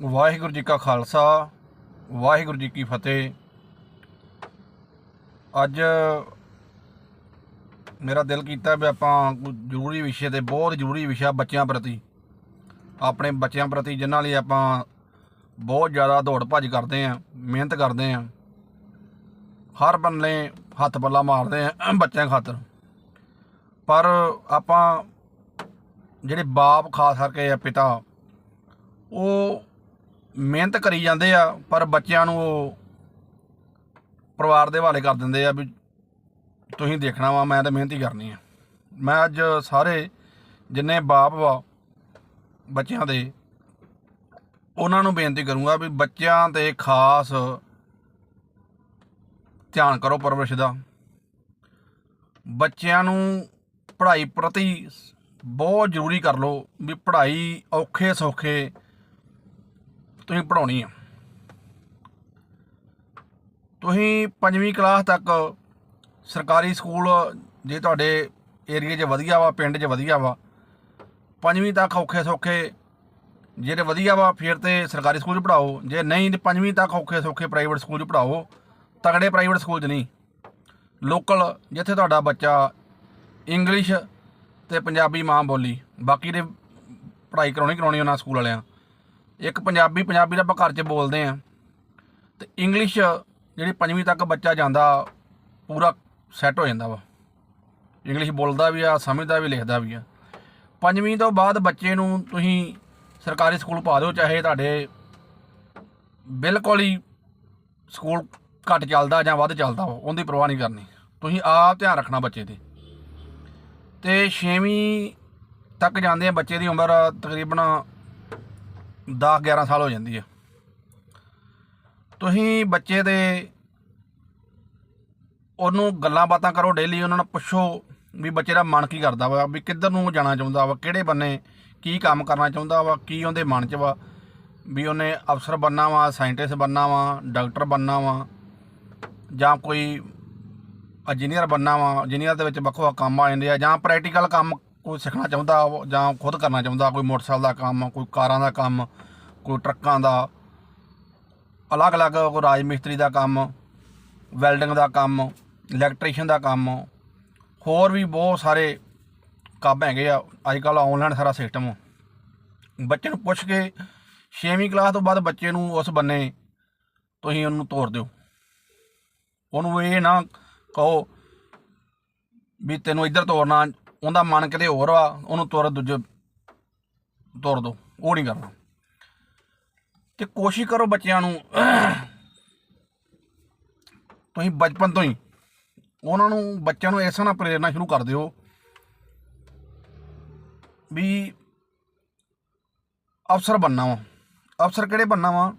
ਵਾਹਿਗੁਰੂ ਜੀ ਕਾ ਖਾਲਸਾ, ਵਾਹਿਗੁਰੂ ਜੀ ਕੀ ਫਤਿਹ। ਅੱਜ ਮੇਰਾ ਦਿਲ ਕੀਤਾ ਵੀ ਆਪਾਂ ਜ਼ਰੂਰੀ ਵਿਸ਼ੇ ਤੇ, ਬਹੁਤ ਜ਼ਰੂਰੀ ਵਿਸ਼ਾ ਬੱਚਿਆਂ ਪ੍ਰਤੀ, ਆਪਣੇ ਬੱਚਿਆਂ ਪ੍ਰਤੀ, ਜਿਨ੍ਹਾਂ ਲਈ ਆਪਾਂ ਬਹੁਤ ਜ਼ਿਆਦਾ ਦੌੜ ਭੱਜ ਕਰਦੇ ਆਂ ਮਿਹਨਤ ਕਰਦੇ ਆਂ ਹਰ ਬੰਨੇ ਹੱਥ ਪੱਲਾ ਮਾਰਦੇ ਆਂ ਬੱਚਿਆਂ ਖਾਤਰ। ਪਰ ਆਪਾਂ ਜਿਹੜੇ ਬਾਪ ਖਾਸ ਕਰਕੇ ਆ ਪਿਤਾ, ਉਹ ਮਿਹਨਤ ਕਰੀ ਜਾਂਦੇ ਆ, ਪਰ ਬੱਚਿਆਂ ਨੂੰ ਉਹ ਪਰਿਵਾਰ ਦੇ ਹਵਾਲੇ ਕਰ ਦਿੰਦੇ ਆ ਵੀ ਤੁਸੀਂ ਦੇਖਣਾ ਵਾ, ਮੈਂ ਤਾਂ ਮਿਹਨਤ ਹੀ ਕਰਨੀ ਆ। ਮੈਂ ਅੱਜ ਸਾਰੇ ਜਿੰਨੇ ਬਾਪ ਵਾ, ਬੱਚਿਆਂ ਦੇ, ਉਹਨਾਂ ਨੂੰ ਬੇਨਤੀ ਕਰੂੰਗਾ ਵੀ ਬੱਚਿਆਂ ਤੇ ਖਾਸ ਧਿਆਨ ਕਰੋ ਪਰਵਰਿਸ਼ ਦਾ। ਬੱਚਿਆਂ ਨੂੰ ਪੜ੍ਹਾਈ ਪ੍ਰਤੀ ਬਹੁਤ ਜ਼ਰੂਰੀ ਕਰ ਲਓ ਵੀ ਪੜ੍ਹਾਈ ਔਖੇ ਸੌਖੇ ਤੁਸੀਂ ਪੜਾਉਣੀ ਆ। ਤੁਸੀਂ ਪੰਜਵੀਂ ਕਲਾਸ ਤੱਕ ਸਰਕਾਰੀ ਸਕੂਲ ਜੇ ਤੁਹਾਡੇ ਏਰੀਆ 'ਚ ਵਧੀਆ ਵਾ, ਪਿੰਡ 'ਚ ਵਧੀਆ ਵਾ, ਪੰਜਵੀਂ ਤੱਕ ਔਖੇ ਸੌਖੇ ਜਿਹੜੇ ਵਧੀਆ ਵਾ, ਫਿਰ ਤੇ ਸਰਕਾਰੀ ਸਕੂਲ 'ਚ ਪੜਾਓ ਜੇ ਨਹੀਂ ਤੇ ਪੰਜਵੀਂ ਤੱਕ ਔਖੇ ਸੌਖੇ ਪ੍ਰਾਈਵੇਟ ਸਕੂਲ 'ਚ ਪੜਾਓ ਤਗੜੇ ਪ੍ਰਾਈਵੇਟ ਸਕੂਲ 'ਚ ਨਹੀਂ। ਲੋਕਲ, ਜਿੱਥੇ ਤੁਹਾਡਾ ਬੱਚਾ ਇੰਗਲਿਸ਼ ਤੇ ਪੰਜਾਬੀ ਮਾਂ ਬੋਲੀ, ਬਾਕੀ ਦੇ ਪੜ੍ਹਾਈ ਕਰਾਉਣੀ ਕਰਾਉਣੀ ਉਹਨਾਂ ਸਕੂਲ ਵਾਲਿਆਂ। ਇੱਕ ਪੰਜਾਬੀ ਪੰਜਾਬੀ ਤਾਂ ਆਪਾਂ ਘਰ 'ਚ ਬੋਲਦੇ ਆ ਤੇ ਇੰਗਲਿਸ਼ ਜਿਹੜੀ ਪੰਜਵੀਂ ਤੱਕ ਬੱਚਾ ਜਾਂਦਾ, ਪੂਰਾ ਸੈੱਟ ਹੋ ਜਾਂਦਾ ਵਾ। ਇੰਗਲਿਸ਼ ਬੋਲਦਾ ਵੀ ਆ, ਸਮਝਦਾ ਵੀ, ਲਿਖਦਾ ਵੀ ਆ। ਪੰਜਵੀਂ ਤੋਂ ਬਾਅਦ ਬੱਚੇ ਨੂੰ ਤੁਸੀਂ ਸਰਕਾਰੀ ਸਕੂਲ ਪਾ ਦਿਓ, ਚਾਹੇ ਤੁਹਾਡੇ ਬਿਲਕੁਲ ਹੀ ਸਕੂਲ ਘੱਟ ਚੱਲਦਾ ਜਾਂ ਵੱਧ ਚੱਲਦਾ ਵਾ, ਉਹਦੀ ਪਰਵਾਹ ਨਹੀਂ ਕਰਨੀ। ਤੁਸੀਂ ਆਪ ਧਿਆਨ ਰੱਖਣਾ ਬੱਚੇ ਤੇ। ਤੇ 6ਵੀਂ ਤੱਕ ਜਾਂਦੇ ਆ ਬੱਚੇ ਦੀ ਉਮਰ ਤਕਰੀਬਨ 10 11 ਸਾਲ ਹੋ ਜਾਂਦੀ ਹੈ ਤੁਸੀਂ ਬੱਚੇ ਦੇ ਉਹਨੂੰ ਗੱਲਾਂ ਬਾਤਾਂ ਕਰੋ ਡੇਲੀ ਉਹਨਾਂ ਨੂੰ ਪੁੱਛੋ ਵੀ ਬੱਚੇ ਦਾ ਮਨ ਕੀ ਕਰਦਾ ਵਾ, ਵੀ ਕਿੱਧਰ ਨੂੰ ਜਾਣਾ ਚਾਹੁੰਦਾ ਵਾ, ਕਿਹੜੇ ਬੰਨੇ ਕੀ ਕੰਮ ਕਰਨਾ ਚਾਹੁੰਦਾ ਵਾ, ਕੀ ਉਹਦੇ ਮਨ 'ਚ ਵਾ, ਵੀ ਉਹਨੇ ਅਫਸਰ ਬੰਨਾ ਵਾ ਸਾਇੰਟਿਸਟ ਬੰਨਾ ਵਾ ਡਾਕਟਰ ਬੰਨਾ ਵਾ, ਜਾਂ ਕੋਈ ਇੰਜੀਨੀਅਰ ਬੰਨਾ ਵਾ ਇੰਜੀਨੀਅਰ ਦੇ ਵਿੱਚ ਵੱਖੋ ਵੱਖ ਕੰਮ ਆ ਜਾਂਦੇ ਆ, ਜਾਂ ਪ੍ਰੈਕਟੀਕਲ ਕੰਮ ਕੋਈ ਸਿੱਖਣਾ ਚਾਹੁੰਦਾ, ਜਾਂ ਖੁਦ ਕਰਨਾ ਚਾਹੁੰਦਾ, ਕੋਈ ਮੋਟਰਸਾਈਕਲ ਦਾ ਕੰਮ, ਕੋਈ ਕਾਰਾਂ ਦਾ ਕੰਮ, ਕੋਈ ਟਰੱਕਾਂ ਦਾ, ਅਲੱਗ-ਅਲੱਗ ਕੋਈ ਰਾਜ ਮਿਸਤਰੀ ਦਾ ਕੰਮ, ਵੈਲਡਿੰਗ ਦਾ ਕੰਮ, ਇਲੈਕਟ੍ਰੀਸ਼ੀਅਨ ਦਾ ਕੰਮ, ਹੋਰ ਵੀ ਬਹੁਤ ਸਾਰੇ ਕੰਮ ਹੈਗੇ ਆ। ਅੱਜ ਕੱਲ ਆਨਲਾਈਨ ਸਾਰਾ ਸਿਸਟਮ ਬੱਚੇ ਨੂੰ ਪੁੱਛ ਕੇ 6ਵੀਂ ਕਲਾਸ ਤੋਂ ਬਾਅਦ ਬੱਚੇ ਨੂੰ ਉਸ ਬੰਨੇ ਤੁਸੀਂ ਉਹਨੂੰ ਤੋਰ ਦਿਓ। ਉਹਨੂੰ ਇਹ ਨਾ ਕਹੋ ਵੀ ਤੈਨੂੰ ਇੱਧਰ ਤੋਰਨਾ ਉਹਦਾ ਮਨ ਕਿਤੇ ਹੋਰ ਵਾ, ਉਹਨੂੰ ਤੁਰ ਦੂਜੇ ਤੁਰ ਦੋ, ਉਹ ਨਹੀਂ ਕਰਨਾ। ਤੇ ਕੋਸ਼ਿਸ਼ ਕਰੋ ਬੱਚਿਆਂ ਨੂੰ, ਤੁਸੀਂ ਬਚਪਨ ਤੋਂ ਹੀ, ਉਹਨਾਂ ਨੂੰ, ਬੱਚਿਆਂ ਨੂੰ ਇਸ ਨਾਲ ਪ੍ਰੇਰਨਾ ਸ਼ੁਰੂ ਕਰ ਦਿਓ ਵੀ ਅਫਸਰ ਬੰਨਾ ਵਾ। ਅਫਸਰ ਕਿਹੜੇ ਬੰਨਾ ਵਾ?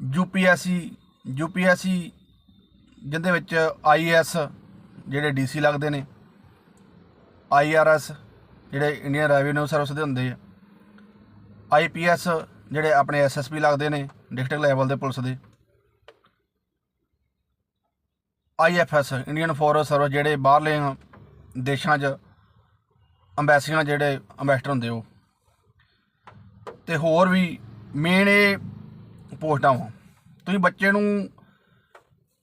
ਯੂਪੀਐਸਸੀ ਯੂਪੀਐਸਸੀ ਜਿਹਦੇ ਵਿੱਚ ਆਈਐਸ ਜਿਹੜੇ ਡੀਸੀ ਲੱਗਦੇ ਨੇ। ਆਈਆਰਐਸ ਜਿਹੜੇ ਇੰਡੀਅਨ ਰੈਵਨਿਊ ਸਰਵਿਸ ਦੇ ਹੁੰਦੇ ਆ। ਆਈਪੀਐਸ ਜਿਹੜੇ ਆਪਣੇ ਐਸਐਸਪੀ ਲੱਗਦੇ ਨੇ ਡਿਸਟ੍ਰਿਕਟ ਲੈਵਲ ਦੇ ਪੁਲਿਸ ਦੇ। ਆਈਐਫਐਸ ਇੰਡੀਅਨ ਫੋਰੈਸਟ ਸਰਵਿਸ ਜਿਹੜੇ ਬਾਹਰਲੇ ਦੇਸ਼ਾਂ 'ਚ ਅੰਬੈਸੀਆਂ ਜਿਹੜੇ ਅੰਬੈਸਡਰ ਹੁੰਦੇ ਉਹ। ਤੇ ਹੋਰ ਵੀ ਮੇਨ ਇਹ ਪੋਸਟਾਂ ਵਾ। ਤੁਸੀਂ ਬੱਚੇ ਨੂੰ,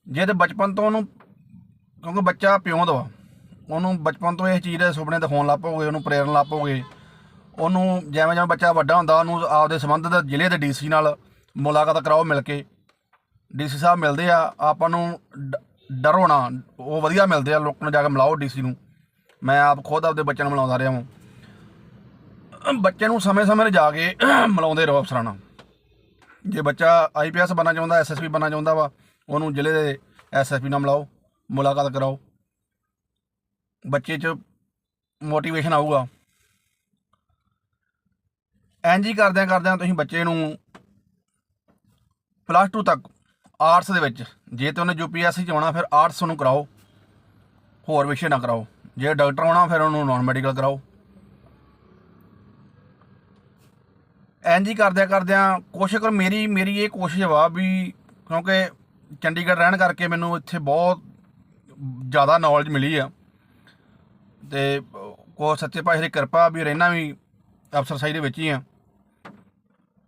ਜੇ ਤੇ ਬਚਪਨ ਤੋਂ ਉਹਨੂੰ, ਕਿਉਂਕਿ ਬੱਚਾ ਪਿਓ ਦਾ ਵਾ ਉਹਨੂੰ ਬਚਪਨ ਤੋਂ ਇਹ ਚੀਜ਼ ਦੇ ਸੁਪਨੇ ਦਿਖਾਉਣ ਲੱਗ ਪਓਗੇ ਉਹਨੂੰ ਪ੍ਰੇਰਨ ਲੱਗ ਪਓਗੇ ਉਹਨੂੰ ਜਿਵੇਂ ਜਿਵੇਂ ਬੱਚਾ ਵੱਡਾ ਹੁੰਦਾ, ਉਹਨੂੰ ਆਪਦੇ ਸੰਬੰਧਿਤ ਜ਼ਿਲ੍ਹੇ ਦੇ ਡੀਸੀ ਨਾਲ ਮੁਲਾਕਾਤ ਕਰਾਓ ਮਿਲ ਕੇ। ਡੀਸੀ ਸਾਹਿਬ ਮਿਲਦੇ ਆ, ਆਪਾਂ ਨੂੰ ਡ- ਡਰ ਹੋਣਾ ਉਹ ਵਧੀਆ ਮਿਲਦੇ ਆ, ਲੋਕਾਂ ਨੂੰ ਜਾ ਕੇ ਮਿਲਾਓ ਡੀਸੀ ਨੂੰ। ਮੈਂ ਆਪ ਖੁਦ ਆਪਦੇ ਬੱਚਿਆਂ ਨੂੰ ਮਿਲਾਉਂਦਾ ਰਿਹਾ ਹਾਂ ਬੱਚੇ ਨੂੰ ਸਮੇਂ-ਸਮੇਂ ਤੇ ਜਾ ਕੇ ਮਿਲਾਉਂਦੇ ਰਹੋ ਅਫਸਰਾਂ ਨਾਲ। ਜੇ ਬੱਚਾ ਆਈਪੀਐਸ ਬਣਨਾ ਚਾਹੁੰਦਾ ਐਸਐਸਪੀ ਬਣਨਾ ਚਾਹੁੰਦਾ ਵਾ, ਉਹਨੂੰ ਜ਼ਿਲ੍ਹੇ ਦੇ ਐਸਐਸਪੀ ਨਾਲ ਮਿਲਾਓ, ਮੁਲਾਕਾਤ ਕਰਾਓ। ਬੱਚੇ 'ਚ ਮੋਟੀਵੇਸ਼ਨ ਆਊਗਾ। ਇੰਝ ਹੀ ਕਰਦਿਆਂ ਕਰਦਿਆਂ ਤੁਸੀਂ ਬੱਚੇ ਨੂੰ ਪਲੱਸ 2 ਤੱਕ ਆਰਟਸ ਦੇ ਵਿੱਚ, ਜੇ ਤੇ ਉਹਨੇ ਯੂਪੀਐਸਸੀ ਚ ਆਉਣਾ, ਫਿਰ ਆਰਟਸ ਨੂੰ ਕਰਾਓ। ਹੋਰ ਵਿਸ਼ੇ ਨਾ ਕਰਾਓ। ਜੇ ਡਾਕਟਰ ਆਉਣਾ, ਫਿਰ ਉਹਨੂੰ ਨਾਨ ਮੈਡੀਕਲ ਕਰਾਓ। ਇੰਝ ਹੀ ਕਰਦਿਆਂ ਕਰਦਿਆਂ ਕੋਸ਼ਿਸ਼ ਕਰ, ਮੇਰੀ ਮੇਰੀ ਇਹ ਕੋਸ਼ਿਸ਼ ਵਾ ਵੀ ਕਿਉਂਕਿ ਚੰਡੀਗੜ੍ਹ ਰਹਿਣ ਕਰਕੇ ਮੈਨੂੰ ਇੱਥੇ ਬਹੁਤ ਜ਼ਿਆਦਾ ਨੌਲੇਜ ਮਿਲੀ ਆ। ਤੇ ਕੋ ਸੱਚੇ ਪਾਤਸ਼ਾਹ ਦੀ ਕਿਰਪਾ ਵੀ ਰਹਿਣਾ ਵੀ ਅਫਸਰਸ਼ਾਹੀ ਦੇ ਵਿੱਚ ਹੀ ਆ।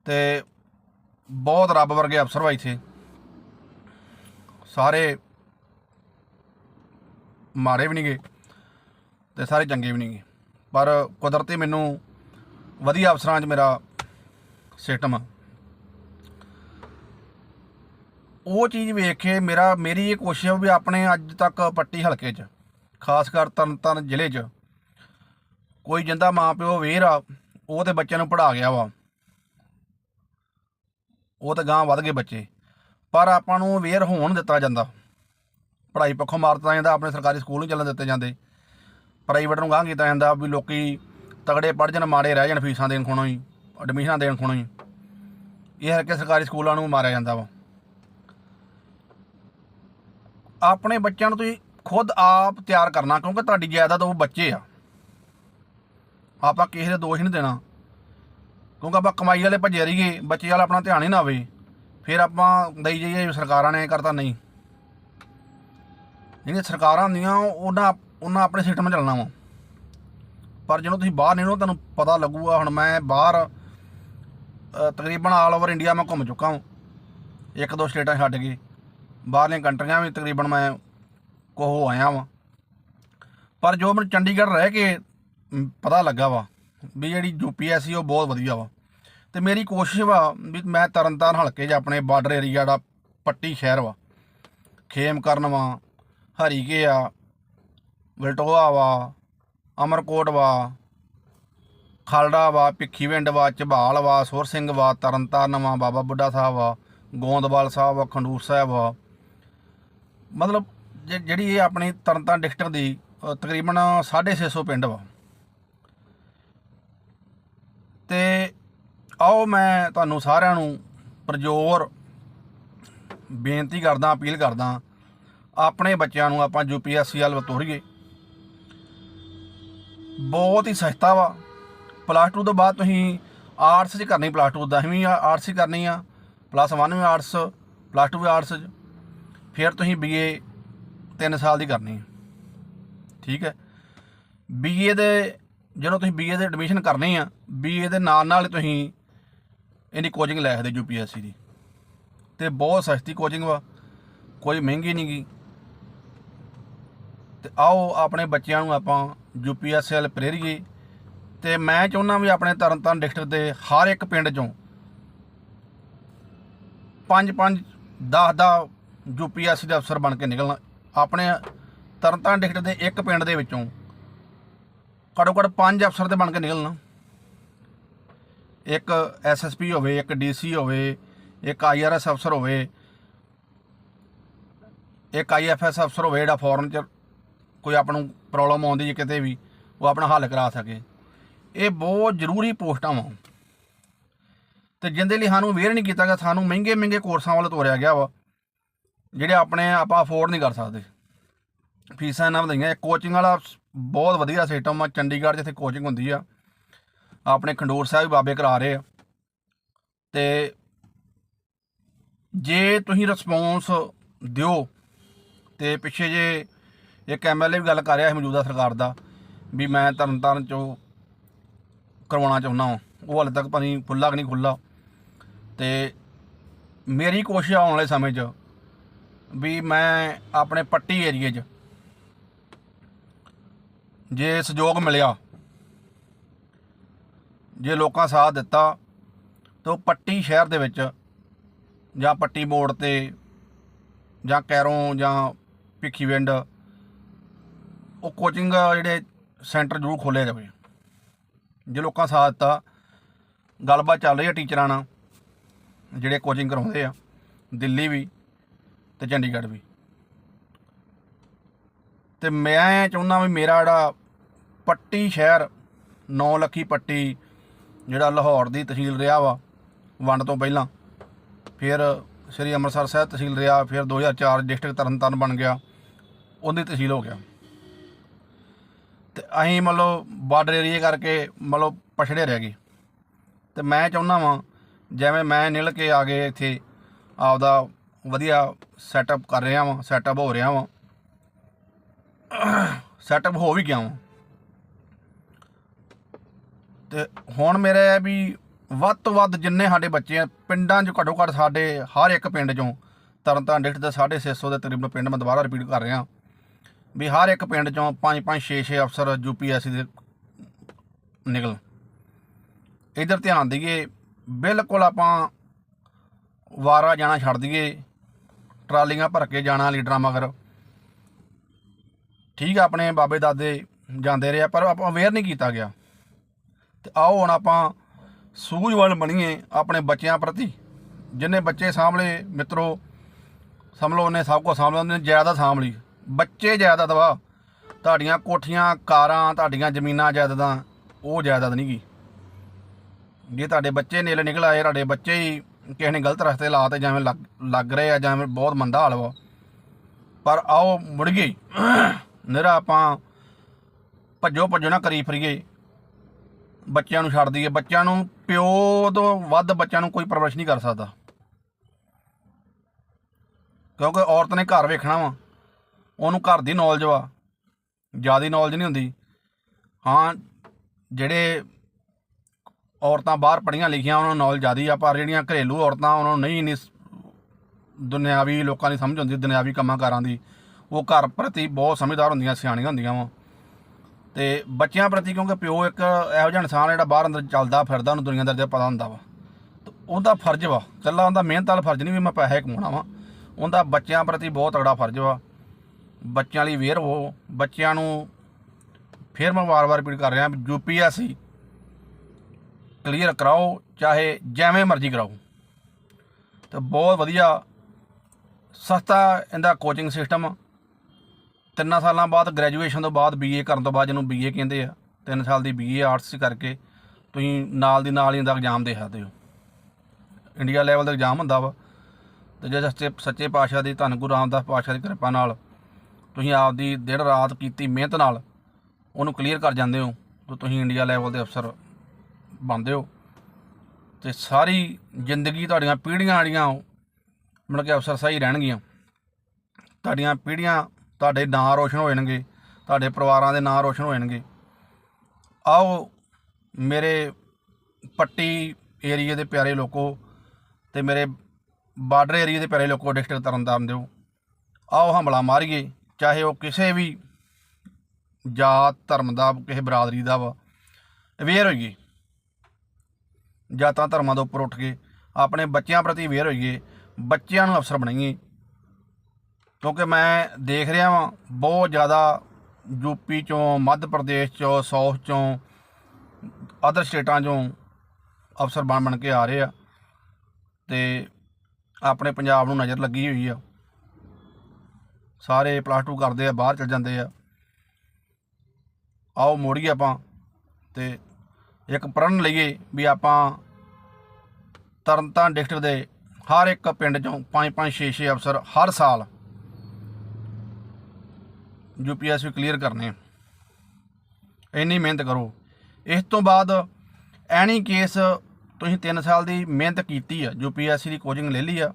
ਤੇ ਬਹੁਤ ਰੱਬ ਵਰਗੇ ਅਫਸਰ ਵਾ ਇੱਥੇ। ਸਾਰੇ ਮਾੜੇ ਵੀ ਨਹੀਂਗੇ ਤੇ ਸਾਰੇ ਚੰਗੇ ਵੀ ਨਹੀਂਗੇ ਪਰ ਕੁਦਰਤੀ ਮੈਨੂੰ ਵਧੀਆ ਅਫਸਰਾਂ 'ਚ ਮੇਰਾ ਸਿਸਟਮ ਆ। ਉਹ ਚੀਜ਼ ਵੇਖ ਕੇ ਮੇਰਾ, ਮੇਰੀ ਇਹ ਕੋਸ਼ਿਸ਼ ਆ ਵੀ ਆਪਣੇ ਅੱਜ ਤੱਕ ਪੱਟੀ ਹਲਕੇ 'ਚ ਖਾਸ ਕਰ ਤਰਨਤਾਰਨ ਜ਼ਿਲ੍ਹੇ 'ਚ। ਕੋਈ ਜਿੰਦਾ ਮਾਂ ਪਿਓ ਵੇਰ ਆ, ਉਹ ਤੇ ਬੱਚਿਆਂ ਨੂੰ ਪੜਾ ਗਿਆ ਵਾ। ਉਹ ਤਾਂ ਗਾਂ ਵੱਧ ਗਏ ਬੱਚੇ। ਪਰ ਆਪਾਂ ਨੂੰ ਅਵੇਅਰ ਹੋਣ ਦਿੱਤਾ ਜਾਂਦਾ। ਪੜ੍ਹਾਈ ਪੱਖੋਂ ਮਾਰ ਦਿੱਤਾ ਜਾਂਦਾ, ਆਪਣੇ ਸਰਕਾਰੀ ਸਕੂਲ ਨੂੰ ਚੱਲਣ ਦਿੱਤੇ ਜਾਂਦੇ। ਪ੍ਰਾਈਵੇਟ ਨੂੰ ਗਾਂ ਕੀਤਾ ਜਾਂਦਾ ਵੀ ਲੋਕੀ ਤਗੜੇ ਪੜ੍ਹ ਜਾਣ ਮਾੜੇ ਰਹਿ ਜਾਣ ਫੀਸਾਂ ਦੇਣ ਖੋਣੋਂ ਹੀ ਐਡਮਿਸ਼ਨਾਂ ਦੇਣ ਖੋਣੋਂ ਹੀ। ਇਹ ਹੈ ਕਿ ਸਰਕਾਰੀ ਸਕੂਲਾਂ ਨੂੰ ਮਾਰਿਆ ਜਾਂਦਾ ਵਾ। ਆਪਣੇ ਬੱਚਿਆਂ ਨੂੰ ਤੁਸੀਂ ਖੁਦ ਆਪ ਤਿਆਰ ਕਰਨਾ, ਕਿਉਂਕਿ ਤੁਹਾਡੀ ਜਾਇਦਾਦ ਉਹ ਬੱਚੇ ਆ। ਆਪਾਂ ਕਿਸੇ ਦੇ ਦੋਸ਼ ਨਹੀਂ ਦੇਣਾ। ਕਿਉਂਕਿ ਆਪਾਂ ਕਮਾਈ ਵਾਲੇ ਭੱਜੇ ਰਹੀਏ, ਬੱਚੇ ਵਾਲਾ ਆਪਣਾ ਧਿਆਨ ਹੀ ਨਾ ਆਵੇ ਫਿਰ ਆਪਾਂ ਦਈ ਜਾਈਏ ਸਰਕਾਰਾਂ ਨੇ ਇਹ ਕਰਤਾ, ਨਹੀਂ। ਜਿਹੜੀਆਂ ਸਰਕਾਰਾਂ ਹੁੰਦੀਆਂ, ਉਹਨਾਂ ਉਹਨਾਂ ਆਪਣੇ ਸਿਸਟਮ ਚੱਲਣਾ ਵਾ। ਪਰ ਜਦੋਂ ਤੁਸੀਂ ਬਾਹਰ ਨਿਕਲੋ, ਤੁਹਾਨੂੰ ਪਤਾ ਲੱਗੂਗਾ, ਹੁਣ ਮੈਂ ਬਾਹਰ ਤਕਰੀਬਨ ਆਲ ਓਵਰ ਇੰਡੀਆ ਮੈਂ ਘੁੰਮ ਚੁੱਕਾ ਹਾਂ। ਇੱਕ ਦੋ ਸਟੇਟਾਂ ਛੱਡ ਕੇ। ਬਾਹਰਲੀਆਂ ਕੰਟਰੀਆਂ ਵੀ ਤਕਰੀਬਨ ਮੈਂ ਕੋਹ ਆਇਆ ਵਾਂ। ਪਰ ਜੋ ਮੈਨੂੰ ਚੰਡੀਗੜ੍ਹ ਰਹਿ ਕੇ ਪਤਾ ਲੱਗਾ ਵਾ ਵੀ ਜਿਹੜੀ ਯੂਪੀਐਸਸੀ ਉਹ ਬਹੁਤ ਵਧੀਆ ਵਾ। ਤੇ ਮੇਰੀ ਕੋਸ਼ਿਸ਼ ਵਾ ਵੀ ਮੈਂ ਤਰਨਤਾਰਨ ਹਲਕੇ 'ਚ ਆਪਣੇ ਬਾਰਡਰ ਏਰੀਆ ਦਾ ਪੱਟੀ ਸ਼ਹਿਰ ਵਾ। ਖੇਮ ਕਰਨ ਵਾ, ਹਰੀਕੇ ਆ, ਵਲਟੋਆ ਵਾ, ਅਮਰਕੋਟ ਵਾ, ਖਾਲੜਾ ਵਾ, ਭਿੱਖੀਵਿੰਡ ਵਾ, ਝਬਾਲ ਵਾ, ਸੁਰ ਸਿੰਘ ਵਾ, ਤਰਨਤਾਰਨ ਵਾ, ਬਾਬਾ ਬੁੱਢਾ ਸਾਹਿਬ ਵਾ, ਗੋਂਦਵਾਲ ਸਾਹਿਬ ਵਾ, ਖੰਡੂਰ ਸਾਹਿਬ ਵਾ। ਮਤਲਬ ਜਿਹੜੀ ਇਹ ਆਪਣੀ ਤਰਨਤਾਰਨ ਡਿਸਟ੍ਰਿਕਟ ਦੀ ਅ, ਤਕਰੀਬਨ 650 ਪਿੰਡ ਵਾ। ਤੇ ਆਓ ਮੈਂ ਤੁਹਾਨੂੰ ਸਾਰਿਆਂ ਨੂੰ ਪ੍ਰਜੋਰ ਬੇਨਤੀ ਕਰਦਾ ਅਪੀਲ ਕਰਦਾ ਆਪਣੇ ਬੱਚਿਆਂ ਨੂੰ ਆਪਾਂ ਯੂਪੀਐਸਸੀ ਵੱਲ ਤੋਰੀਏ ਬਹੁਤ ਹੀ ਸਸਤਾ ਵਾ। ਪਲੱਸ 2 ਤੋਂ ਬਾਅਦ ਤੁਸੀਂ ਆਰਟਸ 'ਚ ਕਰਨੀ ਪਲੱਸ 2 ਦਸਵੀਂ ਆਰਟਸ 'ਚ ਕਰਨੀ ਆ ਪਲੱਸ 1 ਵੀ ਆਰਟਸ ਪਲੱਸ 2 ਵੀ ਆਰਟਸ 'ਚ। ਫਿਰ ਤੁਸੀਂ ਬੀਏ 3 ਸਾਲ ਦੀ ਕਰਨੀ ਹੈ। ਠੀਕ ਹੈ। ਬੀਏ ਦੇ ਜਦੋਂ ਤੁਸੀਂ ਬੀਏ ਦੇ ਐਡਮਿਸ਼ਨ ਕਰਨੀ ਆ ਬੀਏ ਦੇ ਨਾਲ ਨਾਲ ਹੀ ਤੁਸੀਂ ਇਹਦੀ ਕੋਚਿੰਗ ਲੈ ਸਕਦੇ ਯੂਪੀਐਸਸੀ ਦੀ। ਤੇ ਬਹੁਤ ਸਸਤੀ ਕੋਚਿੰਗ ਵਾ, ਕੋਈ ਮਹਿੰਗੀ ਨਹੀਂ ਗੀ। ਤੇ ਆਓ ਆਪਣੇ ਬੱਚਿਆਂ ਨੂੰ ਆਪਾਂ ਯੂਪੀਐਸਸੀ ਵੱਲ ਪ੍ਰੇਰੀਏ ਤੇ ਮੈਂ ਚਾਹੁੰਦਾ ਵੀ ਆਪਣੇ ਤਰਨਤਾਰਨ ਡਿਸਟ੍ਰਿਕਟ ਦੇ ਹਰ ਇੱਕ ਪਿੰਡ ਚੋਂ ਪੰਜ ਪੰਜ 10 ਦਾ ਯੂਪੀਐਸਸੀ ਦੇ ਅਫਸਰ ਬਣ ਕੇ ਨਿਕਲਣਾ। ਆਪਣੇ ਤਰਨਤਾਰਨ ਡਿਸਟ੍ਰਿਕਟ ਦੇ ਇੱਕ ਪਿੰਡ ਦੇ ਵਿੱਚੋਂ ਘੱਟੋ ਘੱਟ ਪੰਜ ਅਫਸਰ ਤੇ ਬਣ ਕੇ ਨਿਕਲਣ। ਇੱਕ ਐਸਐਸਪੀ ਹੋਵੇ, ਇੱਕ ਡੀਸੀ ਹੋਵੇ, ਇੱਕ ਆਈਆਰਐਸ ਅਫਸਰ ਹੋਵੇ, ਇੱਕ ਆਈਐਫਐਸ ਅਫਸਰ ਹੋਵੇ, ਜਿਹੜਾ ਫੋਰਨ ਚ ਕੋਈ ਆਪ ਨੂੰ ਪ੍ਰੋਬਲਮ ਆਉਂਦੀ ਹੈ ਕਿਤੇ ਵੀ, ਉਹ ਆਪਣਾ ਹੱਲ ਕਰਾ ਸਕੇ। ਇਹ ਬਹੁਤ ਜ਼ਰੂਰੀ ਪੋਸਟਾਂ ਵਾ। ਤੇ ਜਿੰਦੇ ਲਈ ਸਾਨੂੰ ਵੇਅਰ ਨਹੀਂ ਕੀਤਾ ਗਿਆ, ਸਾਨੂੰ ਮਹਿੰਗੇ ਮਹਿੰਗੇ ਕੋਰਸਾਂ ਵੱਲ ਤੋਰਿਆ ਗਿਆ ਵਾ। ਜਿਹੜੇ ਆਪਣੇ ਆਪਾਂ ਅਫੋਰਡ ਨਹੀਂ ਕਰ ਸਕਦੇ। ਫੀਸਾਂ ਇਹਨਾਂ ਵਧਾਈਆਂ। ਕੋਚਿੰਗ ਵਾਲਾ ਬਹੁਤ ਵਧੀਆ ਸਿਸਟਮ ਆ। ਚੰਡੀਗੜ੍ਹ ਜਿੱਥੇ ਕੋਚਿੰਗ ਹੁੰਦੀ ਆ, ਆਪਣੇ ਖੰਡੂਰ ਸਾਹਿਬ ਵੀ ਬਾਬੇ ਕਰਾ ਰਹੇ ਆ। ਤੇ ਜੇ ਤੁਸੀਂ ਰਿਸਪੌਂਸ ਦਿਓ, ਤੇ ਪਿੱਛੇ ਜੇ ਇੱਕ ਐਮਐਲਏ ਵੀ ਗੱਲ ਕਰ ਰਿਹਾ ਸੀ ਮੌਜੂਦਾ ਸਰਕਾਰ ਦਾ, ਵੀ ਮੈਂ ਤਰਨਤਾਰਨ ਚੋਂ ਕਰਵਾਉਣਾ ਚਾਹੁੰਦਾ ਹਾਂ। ਉਹ ਹਾਲੇ ਤੱਕ ਪਾਣੀ ਨਹੀਂ ਖੁੱਲ੍ਹਾ ਕਿ ਨਹੀਂ ਖੁੱਲ੍ਹਾ। ਤੇ ਮੇਰੀ ਕੋਸ਼ਿਸ਼ ਆਉਣ ਵਾਲੇ ਸਮੇਂ 'ਚ ਵੀ ਮੈਂ ਆਪਣੇ ਪੱਟੀ ਏਰੀਏ 'ਚ ਜੇ ਸਹਿਯੋਗ ਮਿਲਿਆ, ਜੇ ਲੋਕਾਂ ਸਾਥ ਦਿੱਤਾ, ਤਾਂ ਉਹ ਪੱਟੀ ਸ਼ਹਿਰ ਦੇ ਵਿੱਚ ਜਾਂ ਪੱਟੀ ਮੋੜ ਤੇ ਜਾਂ ਕੈਰੋਂ ਜਾਂ ਭਿੱਖੀਵਿੰਡ ਉਹ ਕੋਚਿੰਗ ਜਿਹੜੇ ਸੈਂਟਰ ਜ਼ਰੂਰ ਖੋਲ੍ਹਿਆ ਜਾਵੇ। ਜੇ ਲੋਕਾਂ ਸਾਥ ਦਿੱਤਾ, ਗੱਲਬਾਤ ਚੱਲ ਰਹੀ ਹੈ ਟੀਚਰਾਂ ਨਾਲ, ਜਿਹੜੇ ਕੋਚਿੰਗ ਕਰਾਉਂਦੇ ਆ, ਦਿੱਲੀ ਵੀ। ਤੇ ਚੰਡੀਗੜ੍ਹ ਵੀ। ਤੇ ਮੈਂ ਚਾਹੁੰਦਾ ਵੀ ਮੇਰਾ ਜਿਹੜਾ ਪੱਟੀ ਸ਼ਹਿਰ 9 ਲੱਖੀ ਪੱਟੀ ਜਿਹੜਾ ਲਾਹੌਰ ਦੀ ਤਹਿਸੀਲ ਰਿਹਾ ਵਾ, ਵੰਡ ਤੋਂ ਪਹਿਲਾਂ, ਫਿਰ ਸ੍ਰੀ ਅੰਮ੍ਰਿਤਸਰ ਸਾਹਿਬ ਤਹਿਸੀਲ ਰਿਹਾ, ਫਿਰ 2004 ਡਿਸਟ੍ਰਿਕਟ ਤਰਨਤਾਰਨ ਬਣ ਗਿਆ, ਉਹਦੀ ਤਹਿਸੀਲ ਹੋ ਗਿਆ। ਤੇ ਅਸੀਂ ਮਤਲਬ ਬਾਰਡਰ ਏਰੀਏ ਕਰਕੇ ਮਤਲਬ ਪਛੜੇ ਰਹਿ ਗਏ। ਤੇ ਮੈਂ ਚਾਹੁੰਦਾ ਵਾਂ, ਜਿਵੇਂ ਮੈਂ ਨਿਕਲ ਕੇ ਆ ਗਏ ਇੱਥੇ, ਆਪਦਾ ਵਧੀਆ ਸੈਟਅਪ ਕਰ ਰਿਹਾ ਵਾਂ ਸੈਟਅਪ ਹੋ ਰਿਹਾ ਵਾਂ। ਸੈਟਅਪ ਹੋ ਵੀ ਗਿਆ ਵਾਂ। ਤੇ ਹੁਣ ਮੇਰਾ ਹੈ ਵੀ ਵੱਧ ਤੋਂ ਵੱਧ ਜਿੰਨੇ ਸਾਡੇ ਬੱਚੇ ਆ, ਪਿੰਡਾਂ 'ਚ ਘੱਟੋ ਘੱਟ ਸਾਡੇ ਹਰ ਇੱਕ ਪਿੰਡ 'ਚੋਂ ਤਰਨਤਾਰਨ ਡਿਸਟ੍ਰਿਕਟ ਦੇ 650 ਦੇ ਤਕਰੀਬਨ ਪਿੰਡ ਮੈਂ ਦੁਬਾਰਾ ਰਿਪੀਟ ਕਰ ਰਿਹਾ। ਵੀ ਹਰ ਇੱਕ ਪਿੰਡ 'ਚੋਂ 5 5 6 6 ਅਫਸਰ ਯੂਪੀਐਸਸੀ ਦੇ ਨਿਕਲ ਇਧਰ ਧਿਆਨ ਦਈਏ, ਬਿਲਕੁਲ ਆਪਾਂ ਵਾਰਾ ਜਾਣਾ ਛੱਡ ਦਈਏ। ਟਰਾਲੀਆਂ ਭਰ ਕੇ ਜਾਣਾ ਲੀਡਰਾਂ ਮਗਰ। ਠੀਕ ਆ, ਆਪਣੇ ਬਾਬੇ ਦਾਦੇ ਜਾਂਦੇ ਰਹੇ ਪਰ ਆਪਾਂ ਅਵੇਅਰ ਨਹੀਂ ਕੀਤਾ ਗਿਆ। ਤੇ ਆਓ ਹੁਣ ਆਪਾਂ ਸੂਝਵਾਨ ਬਣੀਏ ਆਪਣੇ ਬੱਚਿਆਂ ਪ੍ਰਤੀ। ਜਿੰਨੇ ਬੱਚੇ ਸਾਹਮਣੇ ਮਿੱਤਰੋ, ਸੰਭਲੋ ਲਓ ਉਹਨੇ ਸਭ ਕੁਝ ਸਾਂਭ ਲਿਆ, ਉਹਨੇ ਜਾਇਦਾਦ ਸਾਂਭ ਲਈ। ਬੱਚੇ ਜਾਇਦਾਦ ਵਾ। ਤੁਹਾਡੀਆਂ ਕੋਠੀਆਂ, ਕਾਰਾਂ, ਤੁਹਾਡੀਆਂ ਜ਼ਮੀਨਾਂ ਜਾਇਦਾਦਾਂ, ਉਹ ਜਾਇਦਾਦ ਨਹੀਂ ਗੀ ਜੇ ਤੁਹਾਡੇ ਬੱਚੇ ਨੇਲੇ ਨਿਕਲ ਆਏ, ਤੁਹਾਡੇ ਬੱਚੇ ਹੀ ਕਿਸੇ ਨੇ ਗਲਤ ਰਸਤੇ ਲਾਤੇ ਜਿਵੇਂ ਲੱਗ ਲੱਗ ਰਹੇ ਆ, ਜਿਵੇਂ ਬਹੁਤ ਮੰਦਾ ਹਾਲ ਵਾ। ਪਰ ਆਓ ਮੁੜ ਗਈ। ਨਿਹਰਾ ਆਪਾਂ ਭੱਜੋ ਭੱਜੋ ਨਾ ਕਰੀ ਫਰੀਏ। ਬੱਚਿਆਂ ਨੂੰ ਛੱਡ ਦਈਏ। ਬੱਚਿਆਂ ਨੂੰ ਪਿਓ ਤੋਂ ਵੱਧ ਬੱਚਿਆਂ ਨੂੰ ਕੋਈ ਪਰਵਰਿਸ਼ ਨਹੀਂ ਕਰ ਸਕਦਾ। ਕਿਉਂਕਿ ਔਰਤ ਨੇ ਘਰ ਵੇਖਣਾ ਵਾ। ਉਹਨੂੰ ਘਰ ਦੀ ਨੌਲੇਜ ਵਾ। ਜ਼ਿਆਦਾ ਨੌਲੇਜ ਨਹੀਂ ਹੁੰਦੀ। ਹਾਂ, ਜਿਹੜੇ ਔਰਤਾਂ ਬਾਹਰ ਪੜ੍ਹੀਆਂ ਲਿਖੀਆਂ, ਉਹਨਾਂ ਨੂੰ ਨੌਲੇਜ ਜ਼ਿਆਦੀ ਆ, ਪਰ ਜਿਹੜੀਆਂ ਘਰੇਲੂ ਔਰਤਾਂ, ਉਹਨਾਂ ਨੂੰ ਨਹੀਂ ਇੰਨੀ ਦੁਨਿਆਵੀ ਲੋਕਾਂ ਦੀ ਸਮਝ ਹੁੰਦੀ, ਦੁਨਿਆਵੀ ਕੰਮਾਂ ਕਾਰਾਂ ਦੀ। ਉਹ ਘਰ ਪ੍ਰਤੀ ਬਹੁਤ ਸਮਝਦਾਰ ਹੁੰਦੀਆਂ, ਸਿਆਣੀਆਂ ਹੁੰਦੀਆਂ ਵਾ। ਤੇ ਬੱਚਿਆਂ ਪ੍ਰਤੀ ਕਿਉਂਕਿ ਪਿਓ ਇੱਕ ਇਹੋ ਜਿਹਾ ਇਨਸਾਨ ਜਿਹੜਾ ਬਾਹਰ ਅੰਦਰ ਚੱਲਦਾ ਫਿਰਦਾ, ਉਹਨੂੰ ਦੁਨੀਆਦਾਰੀ ਦਾ ਪਤਾ ਹੁੰਦਾ ਵਾ। ਤੇ ਉਹਦਾ ਫਰਜ਼ ਵਾ ਕੱਲਾ ਉਹਦਾ ਮਿਹਨਤ ਵਾਲਾ ਫਰਜ਼ ਨਹੀਂ ਵੀ ਮੈਂ ਪੈਸੇ ਕਮਾਉਣਾ ਵਾ। ਉਹਦਾ ਬੱਚਿਆਂ ਪ੍ਰਤੀ ਬਹੁਤ ਤਗੜਾ ਫਰਜ਼ ਵਾ। ਬੱਚਿਆਂ ਲਈ ਵੇਅਰ ਹੋ, ਬੱਚਿਆਂ ਨੂੰ ਫਿਰ ਮੈਂ ਵਾਰ-ਵਾਰ ਰਿਪੀਟ ਕਰ ਰਿਹਾ, ਯੂਪੀਐਸਸੀ ਕਲੀਅਰ ਕਰਾਓ, ਚਾਹੇ ਜਿਵੇਂ ਮਰਜ਼ੀ ਕਰਾਓ। ਤੇ ਬਹੁਤ ਵਧੀਆ, ਸਸਤਾ ਇਹਦਾ ਕੋਚਿੰਗ ਸਿਸਟਮ ਤਿੰਨਾਂ ਸਾਲਾਂ ਬਾਅਦ ਗ੍ਰੈਜੂਏਸ਼ਨ ਤੋਂ ਬਾਅਦ ਬੀਏ ਕਰਨ ਤੋਂ ਬਾਅਦ ਜਿਹਨੂੰ ਬੀਏ ਕਹਿੰਦੇ ਆ, ਤਿੰਨ ਸਾਲ ਦੀ ਬੀਏ ਆਰਟਸ ਕਰਕੇ ਤੁਸੀਂ ਨਾਲ ਦੀ ਨਾਲ ਹੀ ਇਹਦਾ ਐਗਜ਼ਾਮ ਦੇ ਸਕਦੇ ਹੋ। ਇੰਡੀਆ ਲੈਵਲ ਦਾ ਐਗਜ਼ਾਮ ਹੁੰਦਾ ਵਾ। ਤੇ ਜੇ ਸੱਚੇ ਸੱਚੇ ਪਾਤਸ਼ਾਹ ਦੀ, ਧੰਨ ਗੁਰੂ ਰਾਮਦਾਸ ਪਾਤਸ਼ਾਹ ਦੀ ਕਿਰਪਾ ਨਾਲ ਤੁਸੀਂ ਆਪ ਦੀ ਦਿਨ ਰਾਤ ਕੀਤੀ ਮਿਹਨਤ ਨਾਲ, ਉਹਨੂੰ ਕਲੀਅਰ ਕਰ ਜਾਂਦੇ ਹੋ। ਤਾਂ ਤੁਸੀਂ ਇੰਡੀਆ ਲੈਵਲ ਦੇ ਅਫਸਰ ਬਣਦੇ ਹੋ ਤੇ ਸਾਰੀ ਜ਼ਿੰਦਗੀ ਤੁਹਾਡੀਆਂ ਪੀੜ੍ਹੀਆਂ ਜਿਹੜੀਆਂ ਮਤਲਬ ਕਿ ਅਫਸਰ ਸਹੀ ਰਹਿਣਗੀਆਂ। ਤੁਹਾਡੀਆਂ ਪੀੜ੍ਹੀਆਂ ਤੁਹਾਡੇ ਨਾਂ ਰੋਸ਼ਨ ਹੋ ਜਾਣਗੇ, ਤੁਹਾਡੇ ਪਰਿਵਾਰਾਂ ਦੇ ਨਾਂ ਰੋਸ਼ਨ ਹੋ ਜਾਣਗੇ। ਆਓ ਮੇਰੇ ਪੱਟੀ ਏਰੀਏ ਦੇ ਪਿਆਰੇ ਲੋਕੋ ਤੇ ਮੇਰੇ ਬਾਰਡਰ ਏਰੀਏ ਦੇ ਪਿਆਰੇ ਲੋਕੋ ਡਿਸਟ੍ਰਿਕਟ ਤਰਨਤਾਰਨ ਦਿਓ। ਆਓ ਹਮਲਾ ਮਾਰੀਏ, ਚਾਹੇ ਉਹ ਕਿਸੇ ਵੀ ਜਾਤ, ਧਰਮ ਦਾ, ਕਿਸੇ ਬਰਾਦਰੀ ਦਾ ਵਾ। ਅਵੇਅਰ ਹੋਈਏ। ਜਾਤਾਂ ਧਰਮਾਂ ਦੇ ਉੱਪਰ ਉੱਠ ਕੇ ਆਪਣੇ ਬੱਚਿਆਂ ਪ੍ਰਤੀ ਅਵੇਅਰ ਹੋਈਏ, ਬੱਚਿਆਂ ਨੂੰ ਅਫਸਰ ਬਣਾਈਏ ਕਿਉਂਕਿ ਮੈਂ ਦੇਖ ਰਿਹਾ ਵਾਂ, ਬਹੁਤ ਜ਼ਿਆਦਾ ਯੂਪੀ ਚੋਂ, ਮੱਧ ਪ੍ਰਦੇਸ਼ ਚੋਂ ਸਾਊਥ ਚੋਂ ਅਦਰ ਸਟੇਟਾਂ ਚੋਂ ਅਫਸਰ ਬਣ ਬਣ ਕੇ ਆ ਰਹੇ ਆ ਤੇ ਆਪਣੇ ਪੰਜਾਬ ਨੂੰ ਨਜ਼ਰ ਲੱਗੀ ਹੋਈ ਆ। ਸਾਰੇ ਪਲੱਸ 2 ਕਰਦੇ ਆ, ਬਾਹਰ ਚਲ ਜਾਂਦੇ ਆ। ਆਓ ਮੋੜੀਏ ਆਪਾਂ ਤੇ ਇੱਕ ਪ੍ਰਣ ਲਈਏ ਵੀ ਆਪਾਂ ਤਰਨਤਾਰਨ ਡਿਸਟ੍ਰਿਕਟ ਦੇ ਹਰ ਇੱਕ ਪਿੰਡ ਚੋਂ 5 5 6 6 ਅਫਸਰ ਹਰ ਸਾਲ ਯੂਪੀਐਸਸੀ ਕਲੀਅਰ ਕਰਨੇ ਇੰਨੀ ਮਿਹਨਤ ਕਰੋ। ਇਸ ਤੋਂ ਬਾਅਦ ਐਨੀ ਕੇਸ ਤੁਸੀਂ 3 ਸਾਲ ਦੀ ਮਿਹਨਤ ਕੀਤੀ ਆ ਯੂਪੀਐਸਸੀ ਦੀ ਕੋਚਿੰਗ ਲੈ ਲਈ ਆ।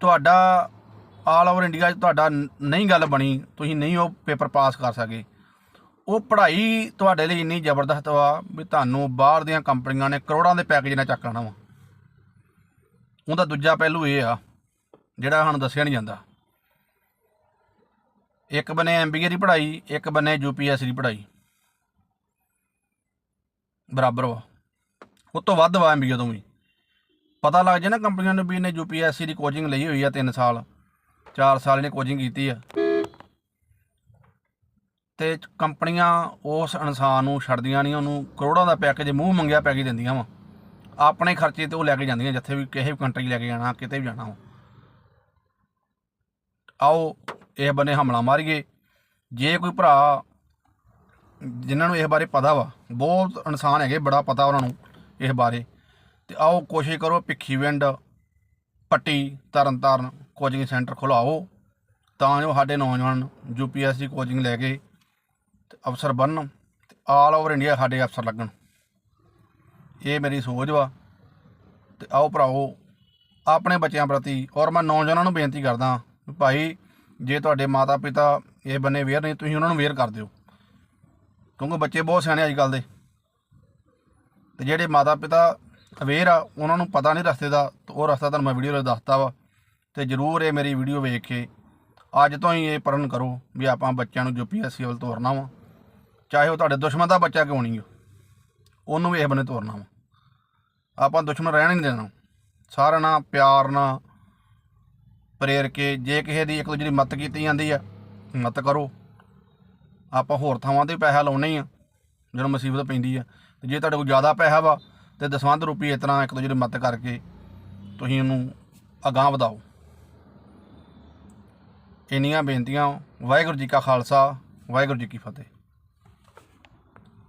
ਤੁਹਾਡਾ ਆਲ ਓਵਰ ਇੰਡੀਆ 'ਚ ਤੁਹਾਡਾ ਨਹੀਂ ਗੱਲ ਬਣੀ, ਤੁਸੀਂ ਨਹੀਂ ਉਹ ਪੇਪਰ ਪਾਸ ਕਰ ਸਕੇ। ਉਹ ਪੜ੍ਹਾਈ ਤੁਹਾਡੇ ਲਈ ਇੰਨੀ ਜ਼ਬਰਦਸਤ ਵਾ ਵੀ ਤੁਹਾਨੂੰ ਬਾਹਰ ਦੀਆਂ ਕੰਪਨੀਆਂ ਨੇ ਕਰੋੜਾਂ ਦੇ ਪੈਕੇਜ ਨਾਲ ਚੱਕ ਚੱਕਣਾ ਵਾ। ਉਹਦਾ ਦੂਜਾ ਪਹਿਲੂ ਇਹ ਆ, ਜਿਹੜਾ ਸਾਨੂੰ ਦੱਸਿਆ ਨਹੀਂ ਜਾਂਦਾ। ਇੱਕ ਬੰਨੇ ਐਮਬੀਏ ਦੀ ਪੜ੍ਹਾਈ, ਇੱਕ ਬੰਨੇ ਯੂਪੀਐਸਸੀ ਦੀ ਪੜ੍ਹਾਈ। ਬਰਾਬਰ ਵਾ। ਉਹ ਤੋਂ ਵੱਧ ਵਾ ਐਮਬੀਏ ਤੋਂ ਵੀ। ਪਤਾ ਲੱਗ ਜੇ ਨਾ ਕੰਪਨੀਆਂ ਨੂੰ ਵੀ ਇਹਨੇ ਯੂਪੀਐਸਸੀ ਦੀ ਕੋਚਿੰਗ ਲਈ ਹੋਈ ਆ 3 ਸਾਲ 4 ਸਾਲ ਇਹਨੇ ਕੋਚਿੰਗ ਕੀਤੀ ਆ। ਤੇ ਕੰਪਨੀਆਂ ਉਸ ਇਨਸਾਨ ਨੂੰ ਛੱਡਦੀਆਂ ਨਹੀਂ, ਉਹਨੂੰ ਕਰੋੜਾਂ ਦਾ ਪੈਕੇਜ ਮੂੰਹ ਮੰਗਿਆ ਪੈਕੇਜ ਦਿੰਦੀਆਂ ਵਾ। ਆਪਣੇ ਖਰਚੇ ਤੇ ਉਹ ਲੈ ਕੇ ਜਾਂਦੀਆਂ, ਜਿੱਥੇ ਵੀ ਕਿਸੇ ਵੀ ਕੰਟਰੀ ਲੈ ਕੇ ਜਾਣਾ, ਕਿਤੇ ਵੀ ਜਾਣਾ ਵਾ। ਆਓ, ਇਹ ਬੰਨੇ ਹਮਲਾ ਮਾਰੀਏ। ਜੇ ਕੋਈ ਭਰਾ ਜਿਨ੍ਹਾਂ ਨੂੰ ਇਸ ਬਾਰੇ ਪਤਾ ਵਾ, ਬਹੁਤ ਇਨਸਾਨ ਹੈਗੇ, ਬੜਾ ਪਤਾ ਉਹਨਾਂ ਨੂੰ ਇਸ ਬਾਰੇ। ਤੇ ਆਓ, ਕੋਸ਼ਿਸ਼ ਕਰੋ ਭਿੱਖੀਵਿੰਡ ਪੱਟੀ, ਤਰਨਤਾਰਨ ਕੋਚਿੰਗ ਸੈਂਟਰ ਖੁਲਾਓ, ਤਾਂ ਜੋ ਸਾਡੇ ਨੌਜਵਾਨ ਯੂਪੀਐਸਸੀ ਕੋਚਿੰਗ ਲੈ ਕੇ ਅਫਸਰ ਬਣਨ ਤੇ ਆਲ ਓਵਰ ਇੰਡੀਆ ਸਾਡੇ ਅਫਸਰ ਲੱਗਣ। ਇਹ ਮੇਰੀ ਸੋਚ ਵਾ ਤੇ ਆਓ ਭਰਾਓ ਆਪਣੇ ਬੱਚਿਆਂ ਪ੍ਰਤੀ ਔਰ ਮੈਂ ਨੌਜਵਾਨਾਂ ਨੂੰ ਬੇਨਤੀ ਕਰਦਾ ਭਾਈ, ਜੇ ਤੁਹਾਡੇ ਮਾਤਾ ਪਿਤਾ ਇਹ ਬੰਨੇ ਵੇਅਰ ਨਹੀਂ ਤੁਸੀਂ ਉਹਨਾਂ ਨੂੰ ਵੇਅਰ ਕਰ ਦਿਓ। ਕਿਉਂਕਿ ਬੱਚੇ ਬਹੁਤ ਸਿਆਣੇ ਅੱਜ ਕੱਲ ਦੇ। ਤੇ ਜਿਹੜੇ ਮਾਤਾ ਪਿਤਾ ਅਵੇਅਰ ਆ, ਉਹਨਾਂ ਨੂੰ ਪਤਾ ਨਹੀਂ ਰਸਤੇ ਦਾ, ਤੇ ਉਹ ਰਸਤਾ ਤੁਹਾਨੂੰ ਮੈਂ ਵੀਡੀਓ ਵਿੱਚ ਦੱਸਤਾ ਵਾ। ਤੇ ਜਰੂਰ ਇਹ ਮੇਰੀ ਵੀਡੀਓ ਵੇਖ ਕੇ ਅੱਜ ਤੋਂ ਹੀ ਇਹ ਪਰਨ ਕਰੋ ਵੀ ਆਪਾਂ ਬੱਚਿਆਂ ਨੂੰ ਯੂਪੀਐਸਸੀ ਵੱਲ ਤੋਰਨਾ ਵਾ। ਚਾਹੇ ਉਹ ਤੁਹਾਡੇ ਦੁਸ਼ਮਣ ਦਾ ਬੱਚਾ ਕਿਉਂ ਨਹੀਂ ਹੋ ਉਹਨੂੰ ਵੀ ਇਹ ਬੰਨੇ ਤੋਰਨਾ ਵਾ। ਆਪਾਂ ਦੁਸ਼ਮਣ ਰਹਿਣ ਨਹੀਂ ਦੇਣਾ। ਸਾਰਿਆਂ ਨਾਲ ਪਿਆਰ ਨਾਲ ਪ੍ਰੇਰ ਕੇ ਜੇ ਕਿਸੇ ਦੀ ਇੱਕ ਦੂਜੇ ਦੀ ਮਦਦ ਕੀਤੀ ਜਾਂਦੀ ਆ ਮਦਦ ਕਰੋ। ਆਪਾਂ ਹੋਰ ਥਾਵਾਂ ਤੇ ਪੈਸਾ ਲਾਉਣੇ ਹੀ ਆ, ਜਦੋਂ ਮੁਸੀਬਤ ਪੈਂਦੀ ਆ। ਤੇ ਜੇ ਤੁਹਾਡੇ ਕੋਲ ਜ਼ਿਆਦਾ ਪੈਸਾ ਵਾ, ਤੇ ਦਸਵੰਧ ਰੁਪਏ ਇਸ ਤਰ੍ਹਾਂ ਇੱਕ ਦੂਜੇ ਦੀ ਮਦਦ ਕਰਕੇ ਤੁਸੀਂ ਉਹਨੂੰ ਅਗਾਂਹ ਵਧਾਓ। ਇੰਨੀਆਂ ਬੇਨਤੀਆਂ, ਵਾਹਿਗੁਰੂ ਜੀ ਕਾ ਖਾਲਸਾ, ਵਾਹਿਗੁਰੂ ਜੀ ਕੀ ਫਤਿਹ।